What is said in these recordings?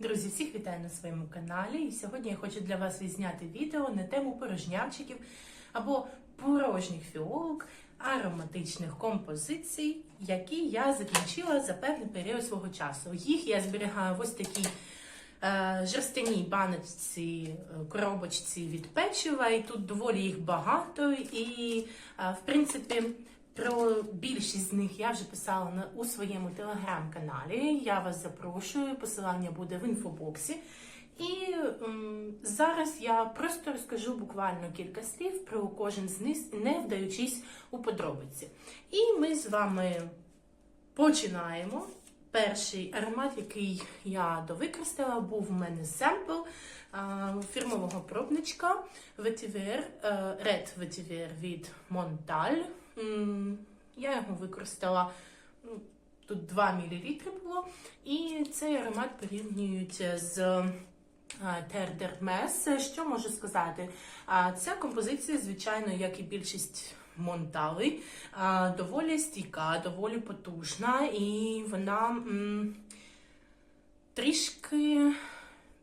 Друзі, всіх вітаю на своєму каналі. І сьогодні я хочу для вас відзняти відео на тему порожнявчиків або порожніх фіолок, ароматичних композицій, які я закінчила за певний період свого часу. Їх я зберігаю в ось такій е, жерстяній баночці, е, коробочці від печива, і тут доволі їх багато. І, е, в принципі, про більшість з них я вже писала на у своєму телеграм-каналі. Я вас запрошую. Посилання буде в інфобоксі. І м, зараз я просто розкажу буквально кілька слів про кожен з них, не вдаючись у подробиці. І ми з вами починаємо. Перший аромат, який я довикористала, був у мене семпл фірмового пробничка Vetiver, е, Red Vetiver від Montal. Я його використала ну, тут 2 мл було. І цей аромат порівнюють з d'Hermès. Що можу сказати? Ця композиція, звичайно, як і більшість Монтали, доволі стійка, доволі потужна, і вона трішки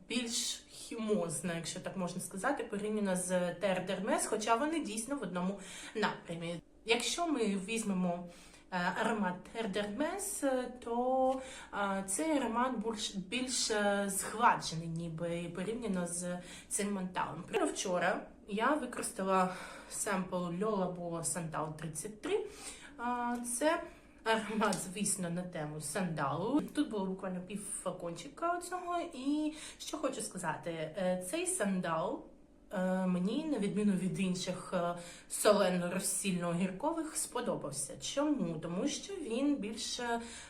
більш хімозна, якщо так можна сказати, порівняно з d'Hermès, хоча вони дійсно в одному напрямі. Якщо ми візьмемо е, аромат Terre d'Hermès, е, то е, цей аромат більш, більш е, згладжений, ніби порівняно з цим манталом. Вчора я використала семпл Bo Santal 33. Це аромат, звісно, на тему сандалу. Тут було буквально пів флакончика цього. І що хочу сказати, е, цей сандал. Е, Мені, на відміну від інших е, солено-розсільно-гіркових, сподобався. Чому? Тому що він більш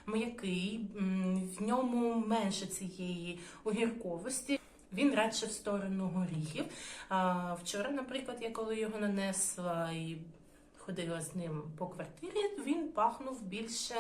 м'який, в ньому менше цієї огірковості. Він радше в сторону горіхів. Вчора, наприклад, я коли його нанесла і ходила з ним по квартирі, він пахнув більше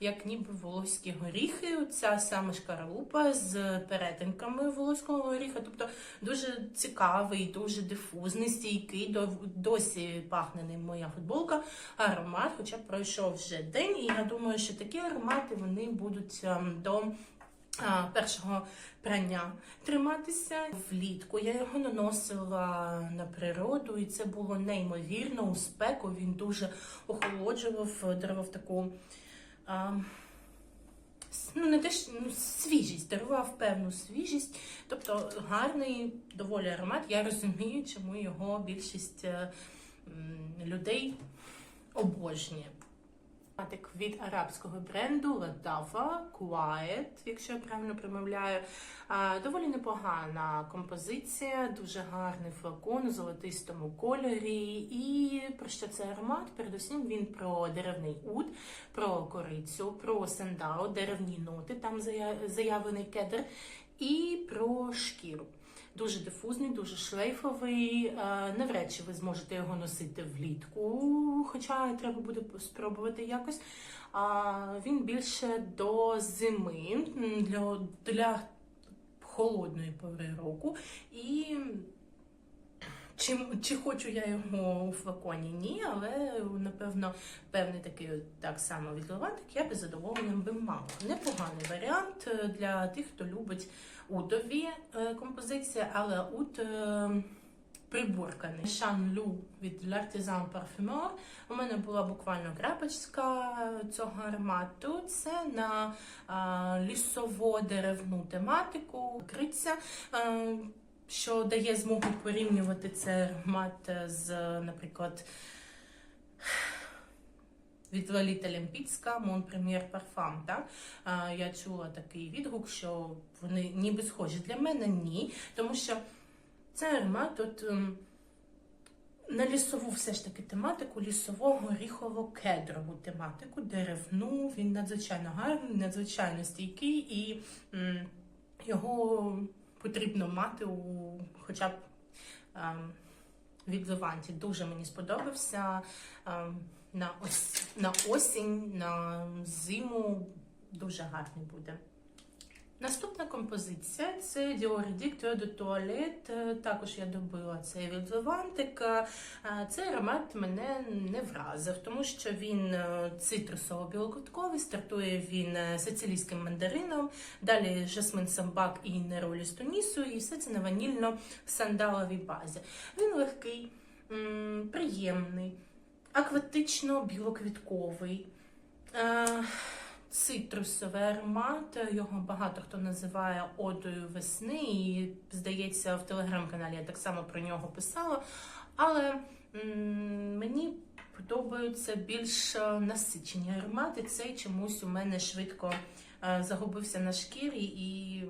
як ніби волоські горіхи. Ця саме шкаралупа з перетинками волоського горіха. Тобто дуже цікавий, дуже дифузний, стійкий. Досі пахне ним моя футболка. Аромат, хоча пройшов вже день, і я думаю, що такі аромати вони будуть ем, до. Першого прання триматися влітку. Я його наносила на природу, і це було неймовірно у спеку. Він дуже охолоджував, дарував таку а, ну, не те, що, ну, свіжість, дарував певну свіжість. Тобто гарний доволі аромат. Я розумію, чому його більшість е, людей обожнює. Від арабського бренду Ladava Quiet, якщо я правильно промовляю. Доволі непогана композиція, дуже гарний флакон у золотистому кольорі. І про що це аромат? Передусім він про деревний уд, про корицю, про сандал, деревні ноти, там зая- заявлений кедр, і про шкіру. Дуже дифузний, дуже шлейфовий. Е, Навряд чи ви зможете його носити влітку, хоча треба буде спробувати якось. А Він більше до зими, для, для холодної пори року. І чи, чи хочу я його у флаконі? Ні, але напевно певний такий так само відливантик я би задоволенням би мала. Непоганий варіант е, для тих, хто любить удові е, композиції, але ут е, приборканий. Шанлю від L'Artisan Parfumeur. У мене була буквально крапочка цього аромату. Це на лісово-деревну тематику. Криця. Е, що дає змогу порівнювати цей аромат з, наприклад, від Лоліта Mon Premier Parfum. Так? Я чула такий відгук, що вони ніби схожі. Для мене ні, тому що цей аромат от, ем, на лісову все ж таки тематику, лісового горіхово-кедрову тематику, деревну. Він надзвичайно гарний, надзвичайно стійкий і м, його потрібно мати у хоча б ем, від Леванті. Дуже мені сподобався ем, на, ось, на осінь, на зиму. Дуже гарний буде. Наступна композиція це Dior Dicteur de Toilette. Е, Також я добила цей від Левантик. Е, Цей аромат мене не вразив, тому що він е, цитрусово-білокутковий, стартує він сицилійським мандарином, далі жасмин самбак і неролі з тунісу, і все це на ванільно-сандаловій базі. Він легкий, приємний, акватично-білоквітковий. Цитрусовий аромат, його багато хто називає одою весни, і здається, в телеграм-каналі я так само про нього писала. Але мені подобаються більш е, насичені аромати. Цей чомусь у мене швидко е, загубився на шкірі і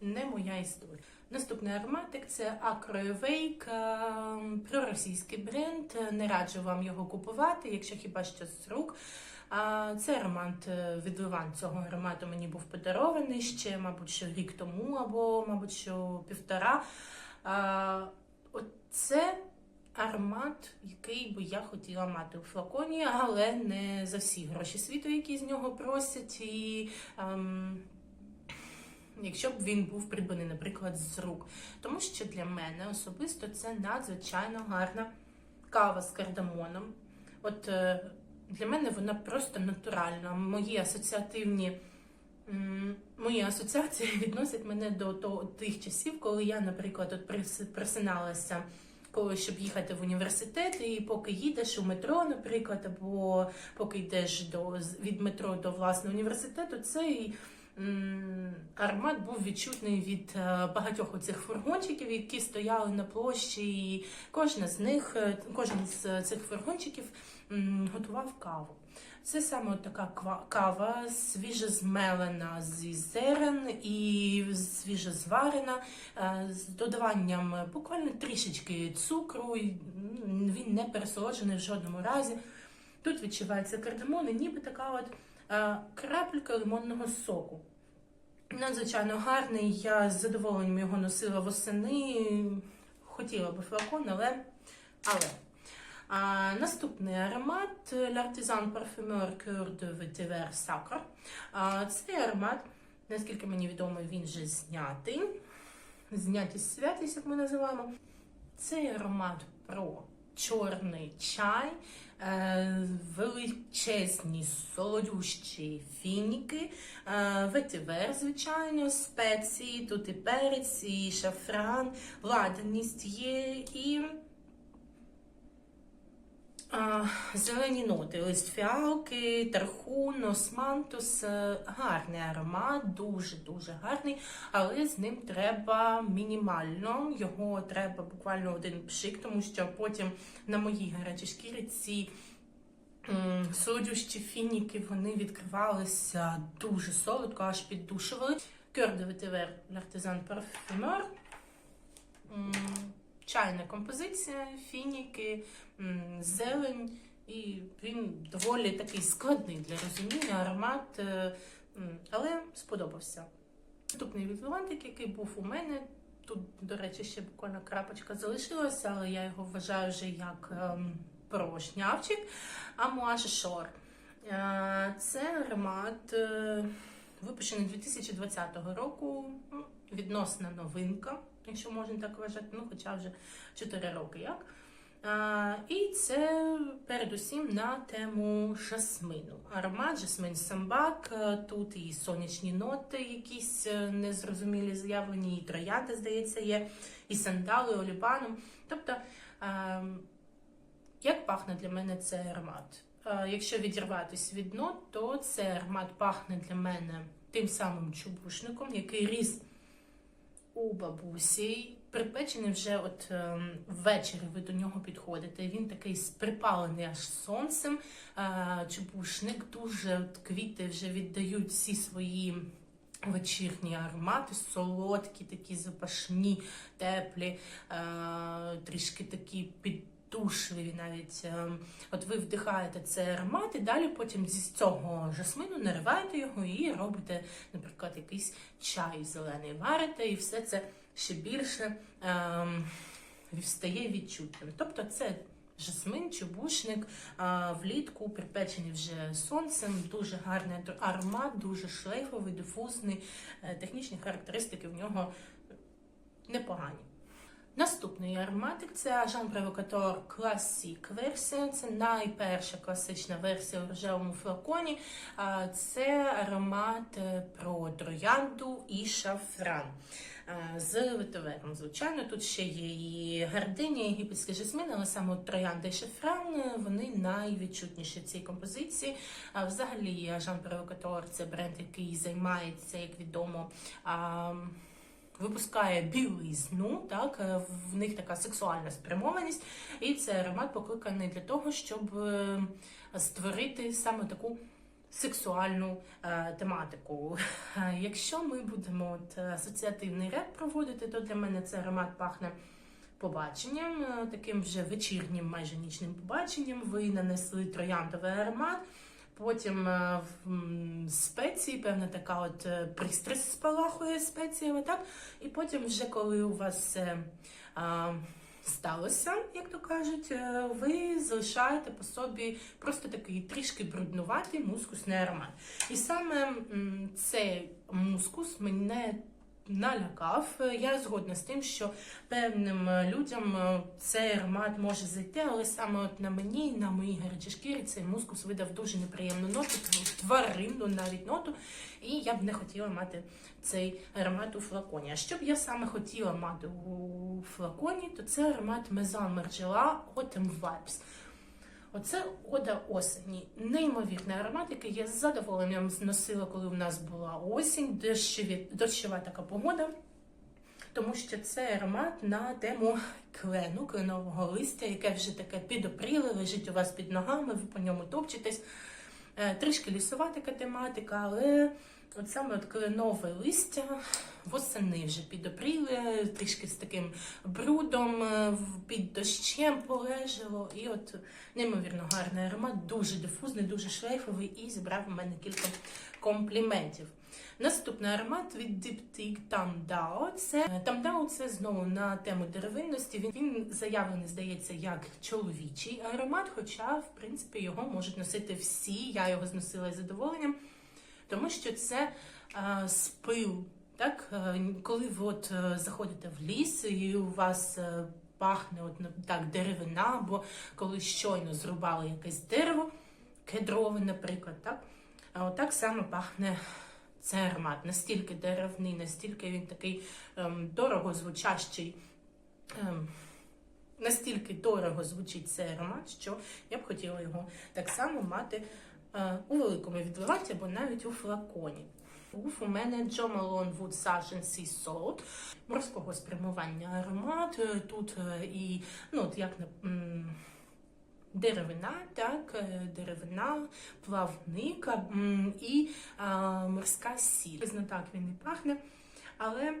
не моя історія. Наступний ароматик це Acro Wake, е, проросійський бренд. Не раджу вам його купувати, якщо хіба що з рук. Це аромат е, від цього аромату мені був подарований ще, мабуть, що рік тому, або, мабуть, що півтора. А, Оце аромат, який би я хотіла мати у флаконі, але не за всі гроші світу, які з нього просять. І ем, якщо б він був придбаний, наприклад, з рук. Тому що для мене особисто це надзвичайно гарна кава з кардамоном. От е, для мене вона просто натуральна. Мої асоціативні мої асоціації відносять мене до того, тих часів, коли я, наприклад, от просиналася, коли щоб їхати в університет, і поки їдеш у метро, наприклад, або поки йдеш до від метро до власного університету, цей м, аромат був відчутний від е, багатьох оцих фургончиків, які стояли на площі, і кожна з них, е, кожен з цих фургончиків готував каву. Це саме така кава, свіже змелена зі зерен і свіже зварена е, з додаванням буквально трішечки цукру. Він не пересолоджений в жодному разі. Тут відчувається кардамон і ніби така от е, крапелька лимонного соку. Надзвичайно гарний. Я з задоволенням його носила восени. Хотіла би флакон, але. але. А, наступний аромат L'Artisan Parfumeur Coeur de Vetiver Sacre. Цей аромат, наскільки мені відомо, він вже знятий. Знятість святість, як ми називаємо. Цей аромат про чорний чай, е, величезні солодющі фініки, е, ветивер, звичайно, спеції, тут і перець, і шафран, ладаність є і. Зелені ноти, лист фіалки, тархун, османтус. Е, Гарний аромат, дуже-дуже гарний, але з ним треба мінімально. Його треба буквально один пшик, тому що потім на моїй гарячій шкірі ці солодющі фініки вони відкривалися дуже солодко, аж піддушували. De Vetiver L'Artisan Parfumeur. Чайна композиція, фініки, зелень, і він доволі такий складний для розуміння, аромат, е, але сподобався. Наступний відливантик, який був у мене. Тут, до речі, ще буквально крапочка залишилася, але я його вважаю вже як ем, порожнявчик. Амуаж Шор. Е, Це аромат, е, випущений 2020 року. Відносна новинка, якщо можна так вважати, ну хоча вже 4 роки як. А, і це передусім на тему жасмину. Аромат, жасмин самбак. е, Тут і сонячні ноти, якісь е, незрозумілі з'явлені, і троянда, здається, є, і сандали, олібаном. Тобто, е, як пахне для мене цей аромат? Е, Якщо відірватися від нот, то цей аромат пахне для мене тим самим чубушником, який ріс у бабусі. Припечений вже от ем, ввечері ви до нього підходите. Він такий припалений аж сонцем. Е, чубушник дуже от, квіти вже віддають всі свої вечірні аромати, солодкі, такі запашні, теплі, е, трішки такі піддушливі навіть. Е, От ви вдихаєте цей аромат, і далі потім зі цього жасмину нариваєте його і робите, наприклад, якийсь чай зелений варите, і все це ще більше ем, стає відчутним. Тобто це Жасмин, чубушник а, влітку припечений вже сонцем. Дуже гарний аромат, дуже шлейфовий, дифузний. Е, Технічні характеристики в нього непогані. Наступний ароматик це Jean Provocateur Classic версія. Це найперша класична версія у рожевому флаконі. Це аромат е, про троянду і шафран. З ветивером, звичайно, тут ще є і гардиня, і єгипетський жасмин, але саме троянда і шафран е, вони найвідчутніші в цій композиції. Взагалі, Jean Provocateur – це бренд, який займається, як відомо. Випускає білизну, так е, в них така сексуальна спрямованість, і це аромат покликаний для того, щоб е, створити саме таку сексуальну е, тематику. Якщо ми будемо от, е, асоціативний ряд проводити, то для мене цей аромат пахне. Побаченням, таким вже вечірнім, майже нічним побаченням, ви нанесли трояндовий аромат, Потім е, спеції, певна така от е, пристрасть спалахує спеціями, так? І потім, вже коли у вас а, сталося, як то кажуть, е, ви залишаєте по собі просто такий трішки бруднуватий мускусний аромат. І саме цей мускус мене налякав. Я згодна з тим, що певним людям е, цей аромат може зайти, але саме от на мені, на моїй гарячій шкірі, цей мускус видав дуже неприємну ноту, тваринну навіть ноту. І я б не хотіла мати цей аромат у флаконі. А що б я саме хотіла мати у флаконі, то це аромат Maison Margiela Autumn Vibes. Оце ода осені. Неймовірний аромат, який я з задоволенням зносила, коли в нас була осінь, дощові, дощова така погода. Тому що це аромат на тему клену, кленового листя, яке вже таке підопріле, лежить у вас під ногами, ви по ньому топчетесь. Е, Трішки лісова така тематика, але от саме от кленове листя восени вже підопріли, трішки з таким брудом, е, під дощем полежало. І от неймовірно гарний аромат, дуже дифузний, дуже шлейфовий і зібрав у мене кілька компліментів. Наступний аромат від Diptyque Tamdao. Це Tamdao це знову на тему деревинності. Він, він заявлений, здається, як чоловічий аромат, хоча, в принципі, його можуть носити всі. Я його зносила із задоволенням, тому що це е, спил. Так, Е, коли ви от е, заходите в ліс і у вас е, пахне от, ну, так, деревина, або коли щойно зрубали якесь дерево, кедрове, наприклад, так? А от так само пахне цей аромат. Настільки деревний, настільки він такий ем, дорого звучащий. Ем, настільки дорого звучить цей аромат, що я б хотіла його так само мати е, у великому відливаті або навіть у флаконі. Був у мене Джо Малон Wood Sage Sea Salt. Морського спрямування аромат. Е, Тут е, і ну, от як на- деревина, так, е, деревина, плавника і а, морська сіль. Так він і пахне. Але,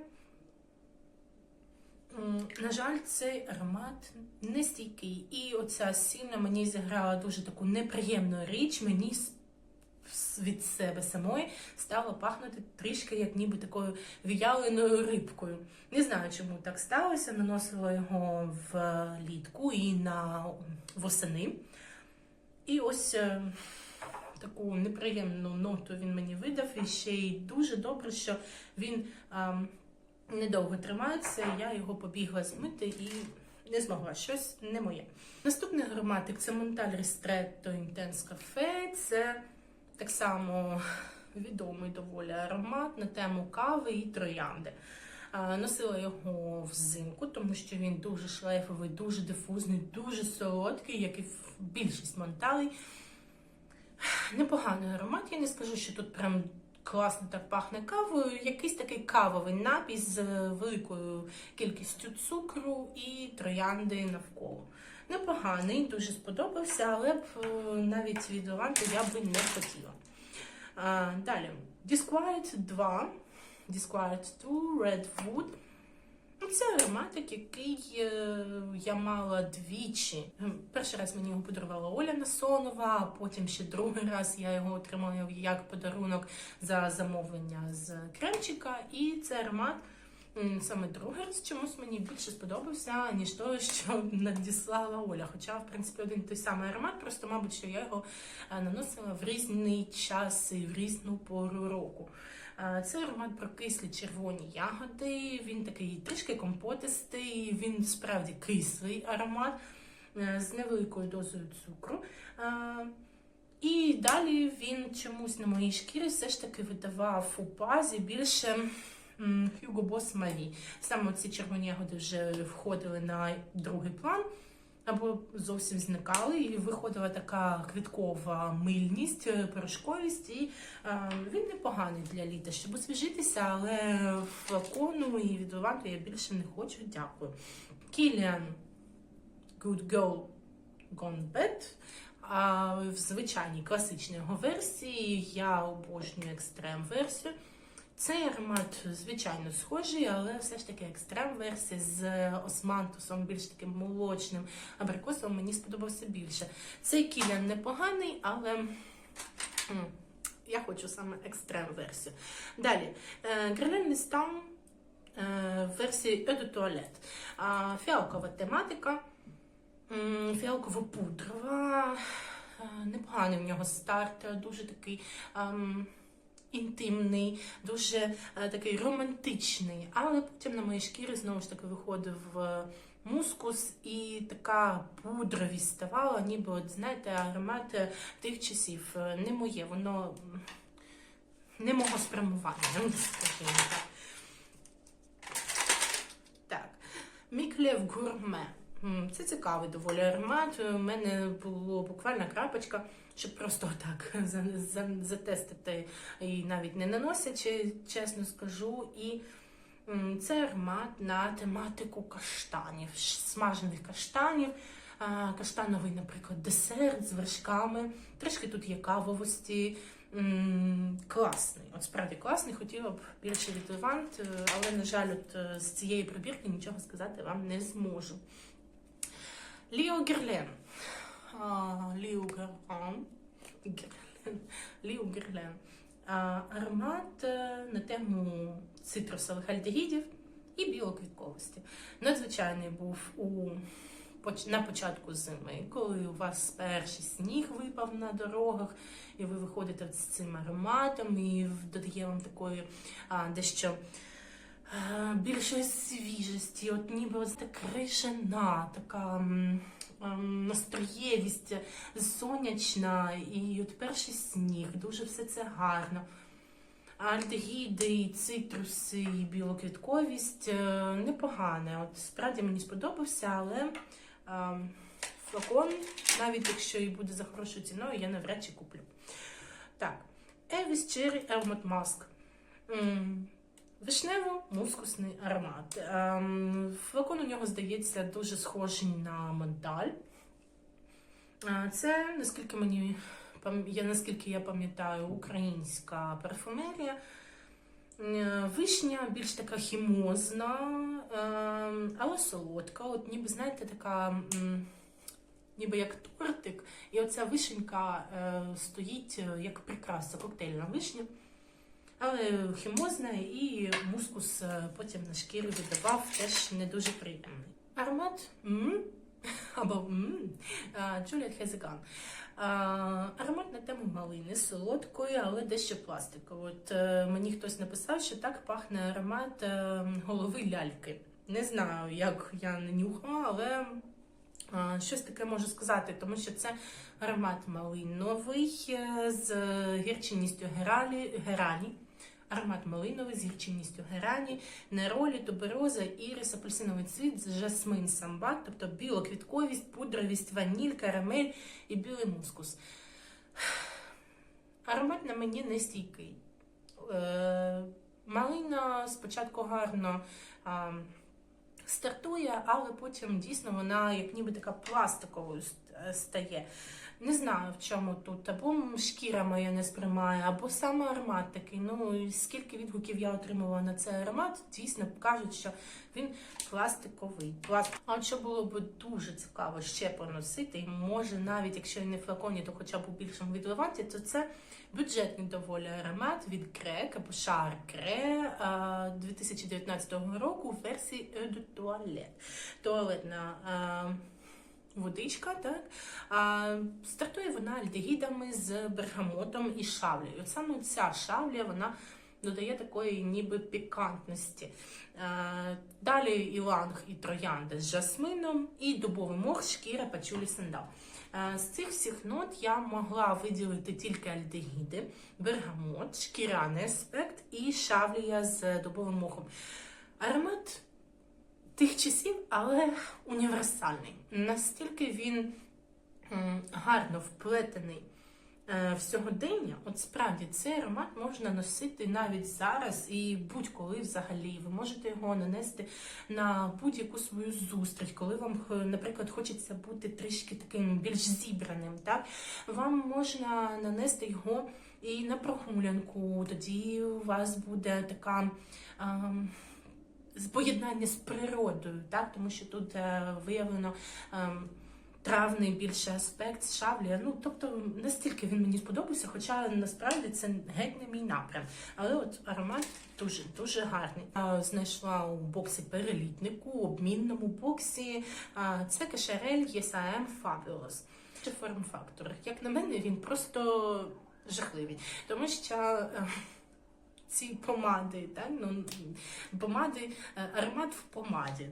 на жаль, цей аромат не стійкий. І оця сіль на мені зіграла дуже таку неприємну річ. Мені від себе самої стало пахнути трішки як ніби такою в'яленою рибкою. Не знаю, чому так сталося. Наносила його влітку і на восени. І ось е, таку неприємну ноту він мені видав. І ще й дуже добре, що він е, недовго тримається. Я його побігла змити і не змогла. Щось не моє. Наступний ароматик це Montal Ristretto Intense Cafe. Це так само відомий доволі аромат на тему кави і троянди. Носила його взимку, тому що він дуже шлейфовий, дуже дифузний, дуже солодкий, як і більшість монталей. Непоганий аромат. Я не скажу, що тут прям класно так пахне кавою. Якийсь такий кавовий напій з е, великою кількістю цукру і троянди навколо. Непоганий, дуже сподобався, але б е, навіть від Лаванти я би не хотіла. А, далі. Disquiet 2. Disquiet 2 Redwood. Ну, Це ароматик, який е, я мала двічі. Перший раз мені його подарувала Оля Насонова, а потім ще другий раз я його отримала як подарунок за замовлення з кремчика. І цей аромат Саме другий раз чомусь мені більше сподобався, ніж той, що надіслала Оля. Хоча, в принципі, один той самий аромат, просто, мабуть, що я його е, наносила в різний час і в різну пору року. Е, Це аромат про кислі червоні ягоди. Він такий трішки компотистий, він справді кислий аромат е, з невеликою дозою цукру. І далі він чомусь на моїй шкірі все ж таки видавав у базі більше Hugo Boss Marie. Саме ці червоні ягоди вже входили на другий план. Або зовсім зникали, і виходила така квіткова мильність, порошковість, і е, він непоганий для літа, щоб освіжитися, але флакону і відливати я більше не хочу. Дякую. Kilian Good Girl Gone Bad. А в звичайній класичній його версії я обожнюю екстрем версію. Цей аромат, звичайно, схожий, але все ж таки екстрем-версія з османтусом, більш таким молочним абрикосом мені сподобався більше. Цей кілян непоганий, але я хочу саме екстрем-версію. Далі, Грилен стан в версії Eau de Toilette. Фіалкова тематика, фіалково-пудрова. Е, Непоганий в нього старт, е, дуже такий. Інтимний, дуже е, такий романтичний. Але потім на моїй шкірі знову ж таки виходив е, мускус і така пудровість ставала, ніби, от, знаєте, аромат е, тих часів. Не моє, воно не мого спрямування, скажімо так. Так, Міклєв гурме. Це цікавий доволі аромат. У мене було буквально крапочка, щоб просто так за- за- затестити і навіть не наносячи, чесно скажу. І це аромат на тематику каштанів, смажених каштанів. Каштановий, наприклад, десерт з вершками. Трішки тут є кавовості. Класний, от справді класний. Хотіла б більше від Левант, е, але, на жаль, от е, з цієї пробірки нічого сказати вам не зможу. Ліо Герлен. А, Ліо Герлен. Аромат е, на тему цитрусових альдегідів і білоквітковості. Надзвичайний був у на початку зими, коли у вас перший сніг випав на дорогах, і ви виходите з цим ароматом, і додає вам такої а, дещо більшої свіжості, от ніби ось така кришина, така настроєвість сонячна, і от перший сніг, дуже все це гарно. Альдегіди, цитруси, і білоквітковість е, непогане. От справді мені сподобався, але е, флакон, навіть якщо і буде за хорошою ціною, я навряд чи куплю. Так, Елвіс Cherry Aromat Mask. Вишнево-мускусний аромат. Ем, Флакон у нього здається дуже схожий на менталь. Е, Це, наскільки мені я наскільки я пам'ятаю, українська парфумерія. Е, Вишня більш така хімозна, ем, але солодка. От ніби, знаєте, така, ніби як тортик. І оця вишенька е, стоїть як прикраса, коктейльна вишня. Але хімозна і мускус е, потім на шкіру видавав теж не дуже приємний. Аромат м або м Джуліет Хезеган. Аромат на тему малини, солодкої, але дещо пластикової. От е, мені хтось написав, що так пахне аромат е, голови ляльки. Не знаю, як я не нюхала, але щось таке можу сказати, тому що це аромат малиновий е, з гірчинністю гералі, гералі. Аромат малиновий з гірчинністю герані, неролі, тубероза, ірис, апельсиновий цвіт, жасмин, самбат, тобто білоквітковість, пудровість, ваніль, карамель і білий мускус. Аромат на мені не стійкий. Е, малина спочатку гарно а, стартує, але потім дійсно вона як ніби така пластиковою стає. Не знаю, в чому тут. Або шкіра моя не сприймає, або саме аромат такий. Ну, скільки відгуків я отримувала на цей аромат, дійсно кажуть, що він пластиковий. Пласт... А що було б дуже цікаво ще поносити, і може навіть якщо і не флаконі, то хоча б у більшому відливанті, то це бюджетний доволі аромат від Крек або Шар Кре 2019 року в версії Eau. Туалетна водичка, так? А, стартує вона альдегідами з бергамотом і шавлею. От саме ця шавля, вона додає такої ніби пікантності. А, далі іланг і троянда з жасмином, і дубовий мох, шкіра, пачулі, сандал. Е, З цих всіх нот я могла виділити тільки альдегіди, бергамот, шкіряний аспект і шавлія з дубовим мохом. Аромат тих часів, але універсальний. Настільки він гарно вплетений е, в сьогодення, от справді цей аромат можна носити навіть зараз і будь-коли взагалі. Ви можете його нанести на будь-яку свою зустріч, коли вам, наприклад, хочеться бути трішки таким більш зібраним. Так? Вам можна нанести його і на прогулянку, тоді у вас буде така. ем, з- поєднання з природою, так? тому що тут е, виявлено ем, травний більше аспект шавлія. Ну, тобто настільки він мені сподобався, хоча насправді це геть не мій напрям. Але от аромат дуже дуже гарний. Я знайшла у боксі перелітнику, обмінному боксі. А, Це кашарель ESAM Fabulous. Це форм-фактор. Як на мене, він просто жахливий, тому що. е, ці помади, так? Ну, помади, е, аромат в помаді.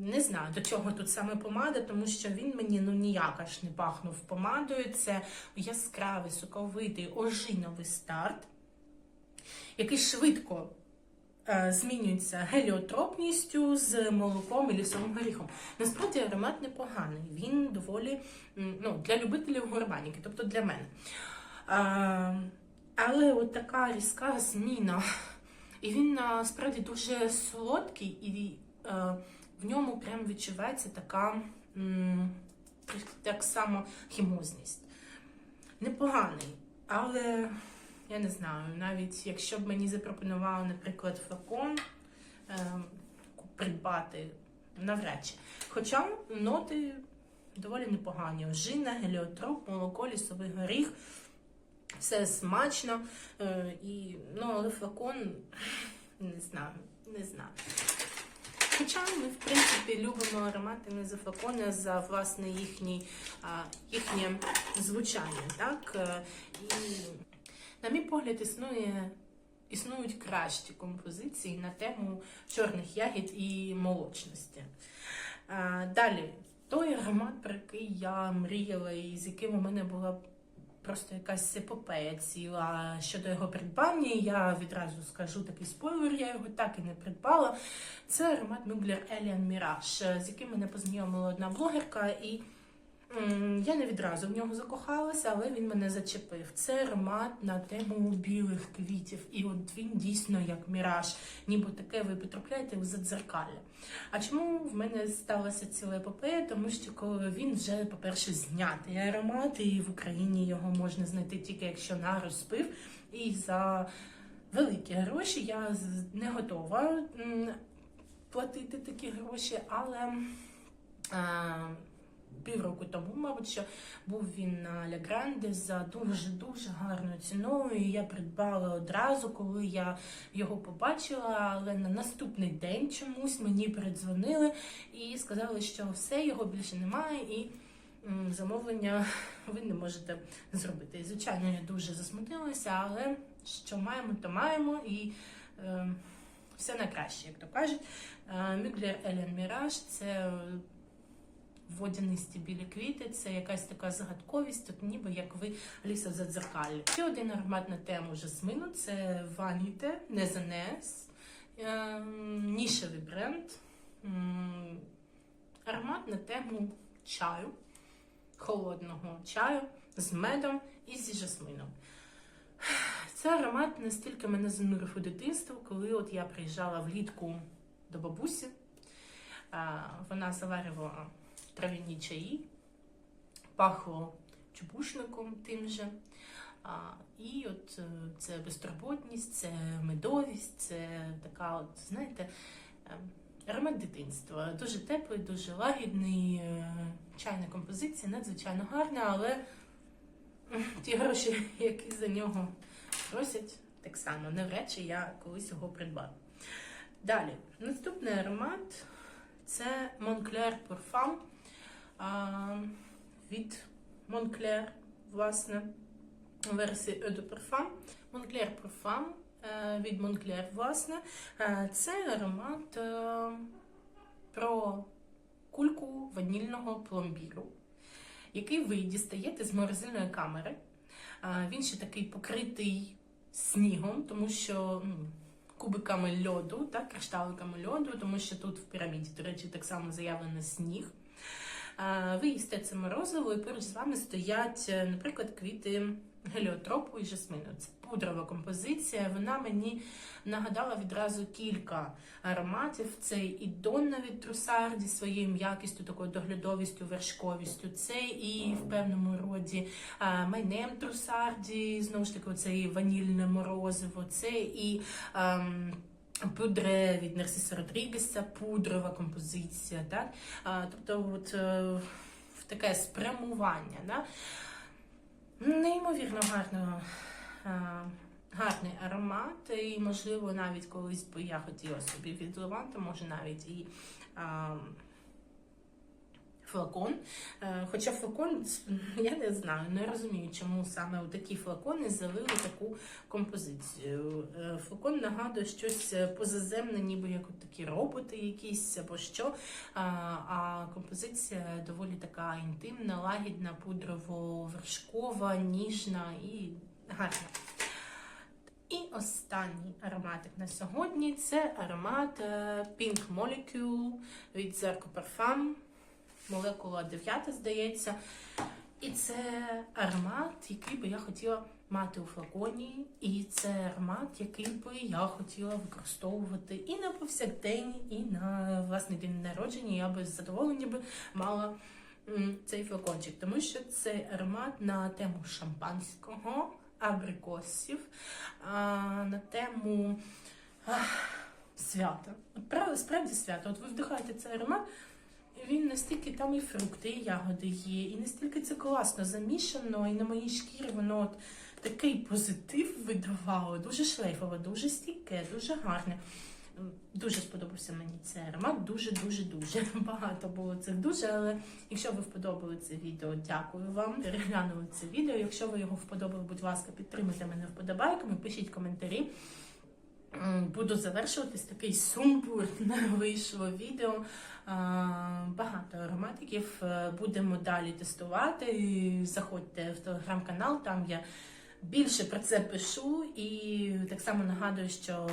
Не знаю, до чого тут саме помада, тому що він мені ну ніяк аж не пахнув помадою. Це яскравий, соковитий, ожиновий старт, який швидко е, змінюється геліотропністю з молоком і лісовим горіхом. Насправді аромат непоганий. Він доволі ну, для любителів гурманіки, тобто для мене. Е, але от така різка зміна. І він насправді дуже солодкий, і е, в ньому прям відчувається така м, так само хімозність. Непоганий, але я не знаю, навіть якщо б мені запропонували, наприклад, флакон е, придбати навряд чи. Хоча ноти доволі непогані. Ожина, геліотроп, молоко, лісовий горіх. Все смачно. Е, і, ну, але флакон не знаю, не знаю. Хоча ми, в принципі, любимо аромати не за флакони, а за власне їхній, а, їхнє звучання. Так? Е, І, на мій погляд, існує, існують кращі композиції на тему чорних ягід і молочності. Далі, той аромат, про який я мріяла і з яким у мене була просто якась епопея ціла щодо його придбання. Я відразу скажу такий спойлер, я його так і не придбала. Це аромат Mugler Еліан Міраж, з яким мене познайомила одна блогерка, і я не відразу в нього закохалася, але він мене зачепив. Це аромат на тему білих квітів, і от він дійсно як міраж, ніби таке ви потрапляєте у задзеркалля. А чому в мене сталася ціла епопея? Тому що коли він вже, по-перше, знятий аромат, і в Україні його можна знайти тільки якщо на розпив. І за великі гроші я не готова платити такі гроші, але півроку тому, мабуть, що був він на Ля Гранде за дуже-дуже гарною ціною. І я придбала одразу, коли я його побачила, але на наступний день чомусь мені передзвонили і сказали, що все, його більше немає, і замовлення ви не можете зробити. І, звичайно, я дуже засмутилася, але що маємо, то маємо. І е, все найкраще, як то кажуть. Мюглер Елен Міраж це е, водянисті білі квіти, це якась така загадковість, от ніби як ви Аліса в задзеркалі. Ще один аромат на тему жасмину це Ваніте Незанес, нішевий бренд. Аромат на тему чаю, холодного чаю з медом і зі жасмином. Це аромат настільки мене занурив у дитинство, коли от я приїжджала влітку до бабусі. Вона заварювала трав'яні чаї, пахло чубушником тим же. А, і от е, це безтурботність, це медовість, це така, от, знаєте, аромат дитинства. Дуже теплий, дуже лагідний. е, Чайна композиція, надзвичайно гарна, але ті гроші, які за нього просять, так само навряд чи я колись його придбаю. Далі, наступний аромат це Moncler Parfum від Moncler, власне, версії Eau de Parfum. Moncler Parfum е, від Moncler, власне. Е, Це аромат е, про кульку ванільного пломбіру, який ви дістаєте з морозильної камери. Він ще такий покритий снігом, тому що ну, кубиками льоду, так, кришталиками льоду, тому що тут в піраміді, до речі, так само заявлено сніг. Ви їсте це морозиво, і поруч з вами стоять, е, наприклад, квіти геліотропу і жасмину. Це пудрова композиція. Вона мені нагадала відразу кілька ароматів. Це і Донна від Трусарді своєю м'якістю, такою доглядовістю, вершковістю. Це і в певному роді Майнем Трусарді, знову ж таки, це і ванільне морозиво, це і. ем, Пудре від Нарсиса Родрігеса, пудрова композиція, так? А, тобто, от, е, в таке спрямування. Да? Неймовірно гарно, е, гарний аромат, і, можливо, навіть колись би я хотіла собі від може навіть і а, флакон. Е, Хоча флакон, я не знаю, не розумію, чому саме у такі флакони залили таку композицію. Е, Флакон нагадує щось позаземне, ніби як такі роботи якісь або що. А, композиція доволі така інтимна, лагідна, пудрово-вершкова, ніжна і гарна. І останній ароматик на сьогодні це аромат е, Pink Molecule від Zerko Parfum. Молекула 9, здається. І це аромат, який би я хотіла мати у флаконі. І це аромат, який би я хотіла використовувати і на повсякдень, і на власний день народження. Я би з задоволенням мала цей флакончик, тому що цей аромат на тему шампанського, абрикосів, на тему свята. Справді свято. От ви вдихаєте цей аромат. Він настільки там і фрукти, і ягоди є, і настільки це класно замішано, і на моїй шкірі воно от такий позитив видавало, дуже шлейфове, дуже стійке, дуже гарне. Дуже сподобався мені цей аромат, дуже, дуже, дуже багато було цих дуже. Але якщо ви вподобали це відео, дякую вам. Переглянули це відео. Якщо ви його вподобали, будь ласка, підтримуйте мене вподобайками, пишіть коментарі. Буду завершуватись такий сумбурне вийшло відео. Багато ароматиків е, будемо далі тестувати. Заходьте в телеграм-канал, там я більше про це пишу. І так само нагадую, що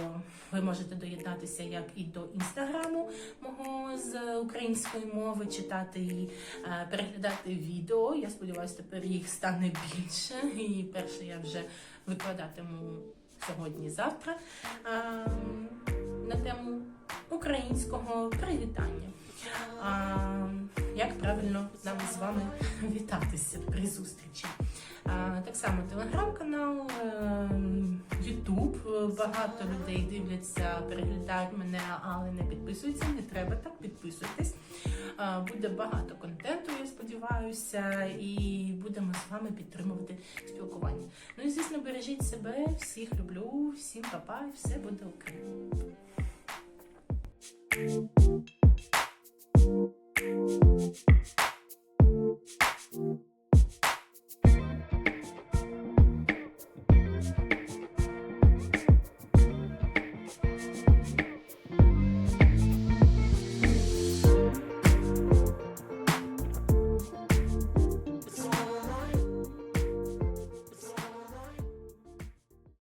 ви можете доєднатися як і до інстаграму мого з української мови, читати і е, переглядати відео. Я сподіваюся, тепер їх стане більше. І перше я вже викладатиму сьогодні-завтра на тему українського привітання. Як правильно нам з вами вітатися при зустрічі? Так само телеграм-канал, Ютуб. Е, багато людей дивляться, переглядають мене, але не підписуються. Не треба так, підписуйтесь. Е, буде багато контенту, я сподіваюся, і будемо з вами підтримувати спілкування. Ну і звісно, бережіть себе, всіх люблю, всім папа і все буде окей.